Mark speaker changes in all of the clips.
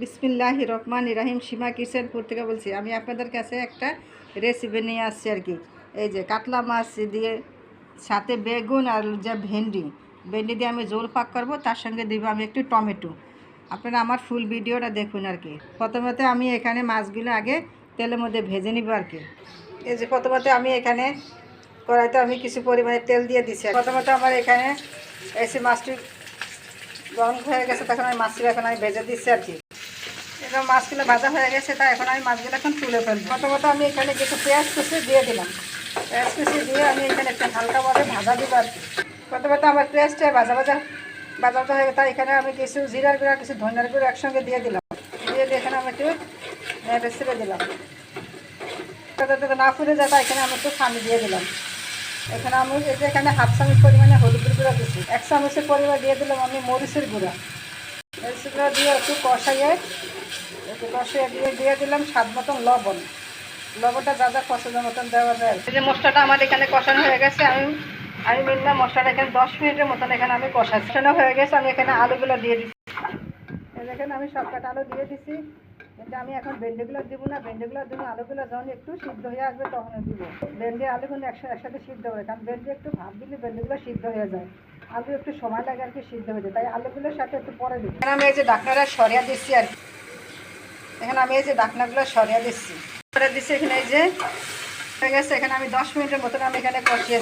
Speaker 1: বিসমিল্লাহ রহমান ইরাহিম সীমা কিচেনপুর থেকে বলছি। আমি আপনাদের কাছে একটা রেসিপি নিয়ে আসছি আর কি। এই যে কাতলা মাছ দিয়ে, সাথে বেগুন আর যে ভেন্ডি। ভেন্ডি দিয়ে আমি জোল পাক করব, তার সঙ্গে দিব আমি একটু টমেটো। আপনারা আমার ফুল ভিডিওটা দেখুন আর কি। প্রথমত আমি এখানে মাছগুলো আগে তেলের মধ্যে ভেজে নিব আর কি। এই যে প্রথমত আমি এখানে কড়াইতে আমি কিছু পরিমাণে তেল দিয়ে দিচ্ছি প্রথমত আমার এখানে এসে মাছটি গরম হয়ে গেছে, তখন আমি মাছটি এখন আমি ভেজে দিচ্ছি আর কি। এরকম মাছগুলো ভাজা হয়ে গেছে তাই এখন আমি মাছগুলো এখন তুলে ফেলব। প্রথমত আমি এখানে কিছু পেঁয়াজ কুচি দিয়ে দিলাম। পেঁয়াজ কুচি দিয়ে আমি এখানে একটু হালকাভাবে ভাজা দিব আর কি। প্রথমত আমার পেঁয়াজটা ভাজা ভাজা ভাজা ভাজা হয়ে তাই এখানে আমি কিছু জিরার গুঁড়া, কিছু ধনিয়ার গুঁড়ো একসঙ্গে দিয়ে দিলাম। দিয়ে দিয়ে এখানে আমি একটু নেড়ে ছেড়ে দিলাম। না ফুলে যায় তাই এখানে আমি একটু পানি দিয়ে দিলাম। এখানে আমি এই যে এখানে হাফ চামচ পরিমাণে হলুদের গুঁড়া দিচ্ছি এক চামচের পরিমাণ দিয়ে দিলাম আমি মরিচের গুঁড়া। মরিচের গুঁড়া দিয়ে একটু কষাইয়ে কষিয়ে দিয়ে দিয়ে দিলাম স্বাদ মতন লবণ। লবণটা যা যা পছন্দের মতন দেওয়া যায়। এই যে মশলাটা আমার এখানে কষানো হয়ে গেছে, আমি আমি মিনিমাম মশলাটা এখানে দশ মিনিটের মতন এখানে আমি কষানো হয়ে গেছে, আমি এখানে আলুগুলো দিয়ে দিচ্ছি দেখেন, আমি সব কটা আলু দিয়ে দিচ্ছি কিন্তু আমি এখন ভেন্ডিগুলো দিব না, ভেন্ডিগুলো দিব, আলুগুলো যখন একটু সিদ্ধ হয়ে আসবে তখন দিব। ভেন্ডি আলুগুলো একসাথে একসাথে সিদ্ধ হবে, কারণ ভেন্ডি একটু ভাত দিলে ভেন্ডিগুলো সিদ্ধ হয়ে যায়। আলু একটু সময় লাগে আর কি সিদ্ধ হয়ে যায় তাই আলুগুলোর সাথে একটু পরে দিব আমি এই যে ডাকনাটা সরিয়া দিচ্ছি আর কি। এখানে আমি এই যে ডাকনাগুলো সরিয়ে দিচ্ছি। সরিয়ে দিচ্ছি এখানে এই যে, হয়ে গেছে, এখানে আমি দশ মিনিটের মতন আমি এখানে কষিয়ে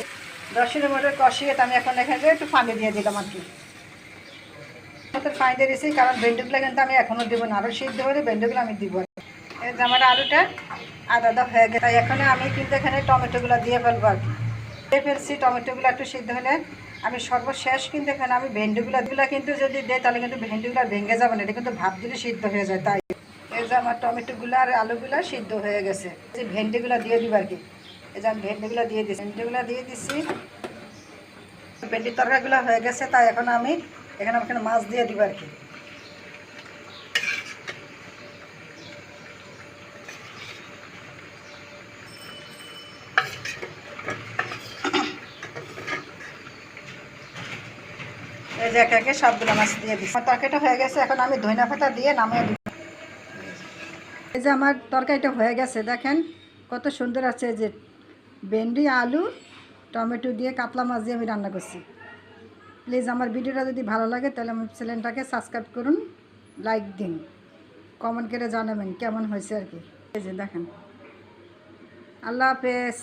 Speaker 1: দশ মিনিটের মতো কষিয়ে আমি এখন এখানে একটু পানি দিয়ে দিলাম আর কি। পানি দিয়ে দিয়েছি, কারণ ভেন্ডিগুলো কিন্তু আমি এখনও দিব না। আরও সিদ্ধ হলে ভেন্ডিগুলো আমি দিব আর এই যে আমার আলুটা আদা হয়ে গেছে। তাই এখন আমি কিন্তু এখানে টমেটোগুলো দিয়ে ফেলব আর কি। দিয়ে ফেলছি, টমেটোগুলো একটু সিদ্ধ হলে আমি সর্বশেষ কিন্তু এখানে আমি ভেন্ডিগুলো কিন্তু যদি দেয় তাহলে কিন্তু ভেন্ডিগুলো ভেঙে যাবে না। এটা কিন্তু ভাব দিলে সিদ্ধ হয়ে যায়, তাই। এই যে আমার টমেটোগুলো আর আলুগুলো সিদ্ধ হয়ে গেছে। যে ভেন্ডিগুলো দিয়ে দিব আর কি। এই যে আমি ভেন্ডিগুলো দিয়ে দিচ্ছি ভেন্ডিগুলো দিয়ে দিচ্ছি ভেন্ডির তরকারিগুলো হয়ে গেছে, তাই এখন আমি এখানে এখানে মাছ দিয়ে দিব আর কি। এই যে একে একে সবগুলো মাছ দিয়ে দিচ্ছি তরকারিটা হয়ে গেছে, এখন আমি ধনিয়া পাতা দিয়ে নামিয়ে এই যে আমার তরকারিটা হয়ে গেছে, দেখেন কত সুন্দর আছে যে। ভেন্ডি, আলু, টমেটো দিয়ে কাতলা মাছ দিয়ে আমি রান্না করছি। প্লিজ আমার ভিডিওটা যদি ভালো লাগে তাহলে আমার চ্যানেলটাকে সাবস্ক্রাইব করুন, লাইক দিন, কমেন্ট করে জানাবেন কেমন হয়েছে আর কি। এই যে দেখেন। আল্লাহ হাফেজ।